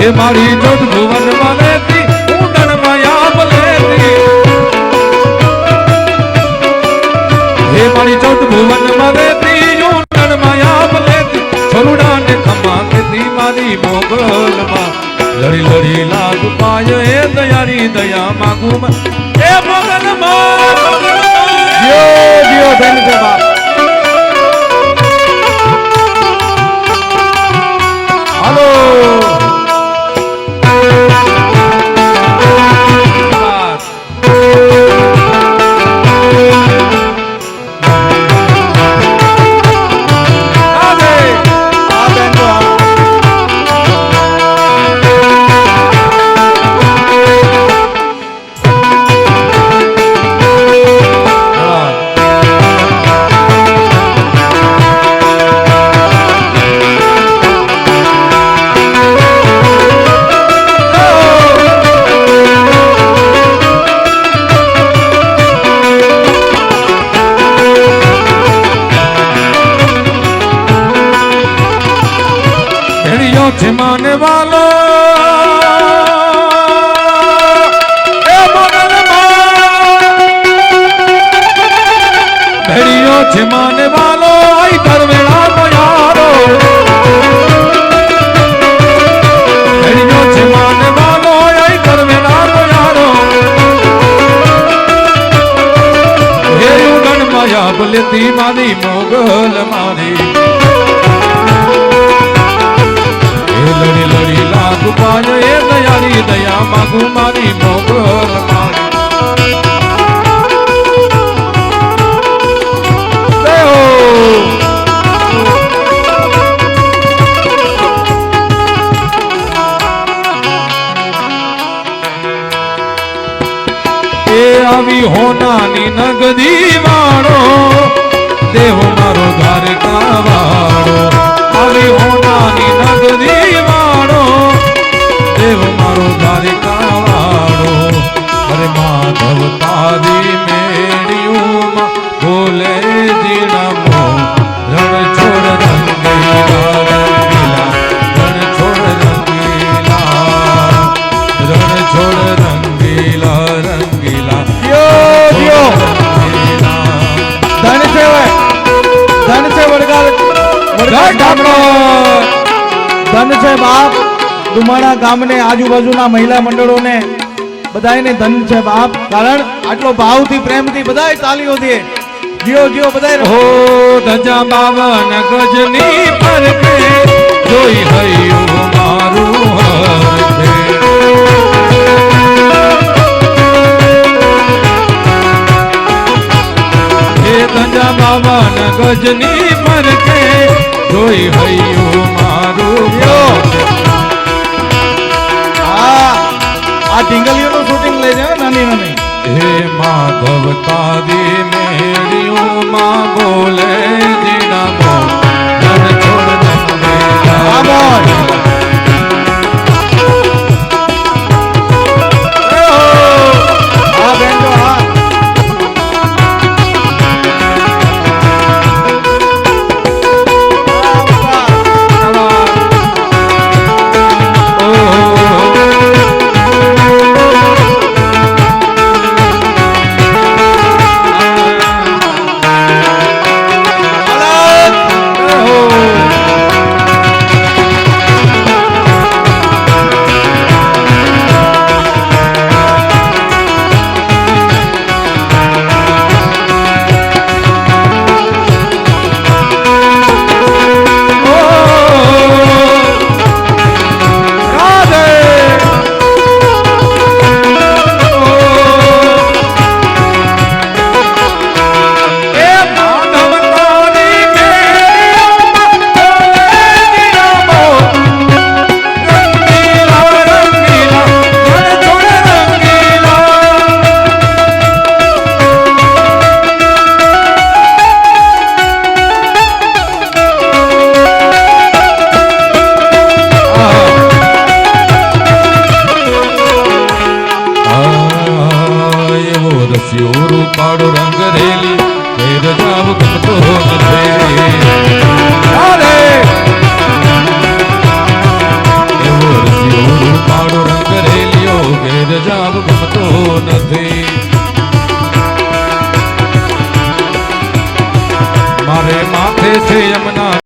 હે મારી જોત ભુવનમાં રહેતી ઊંડણ માયા બલેતી હે મારી ચૌદ ભુવનમાં રહેતી ઊંડણ માયા બલેતી છોરુડા ને ખમા કેતી મારી મોગલ માં લડી લડી લાગ પાય હે દયારી દયા એ જીઓ દિયો ધન ભેડિયો છે માને વાલો. ભેડિયો છે માને વાલો, આઈ ધરવેળા નો યારો ભેડિયો છે માને વાલો, આઈ ધરવેળા નો હે યુગન માયા બલતી મારી મોગલ મારી. લાગુ એ દયારી દયા માગુ મારી મોગલ દેહો આવી હોનાની નગદી વાળો દેવ મારો દ્વારકા વાળો. આવી હોનાની નગદી મારો વાળો અરે માધવ તારી મેળિયુમાં બોલે જીણમો રણ છોડ રંગીલા રણ છોડ રંગીલા રણ છોડ રંગીલા રંગીલા. ધન છે ધન છે ગામનો. ધન છે બાપ. ડુમાણા ગામને આજુબાજુના મહિલા મંડળોને બધાને ધન છે બાપ. કારણ આટલો ભાવથી, પ્રેમથી બધાય દે. જીઓ જીઓ, બધાય હો ધજા બાવન ગજની પર જોઈ હૈયું મારું ધજા બાવન ગજની પર જોઈ હૈયું મારું જીના મો છોડ નંદેલા. ગધેલી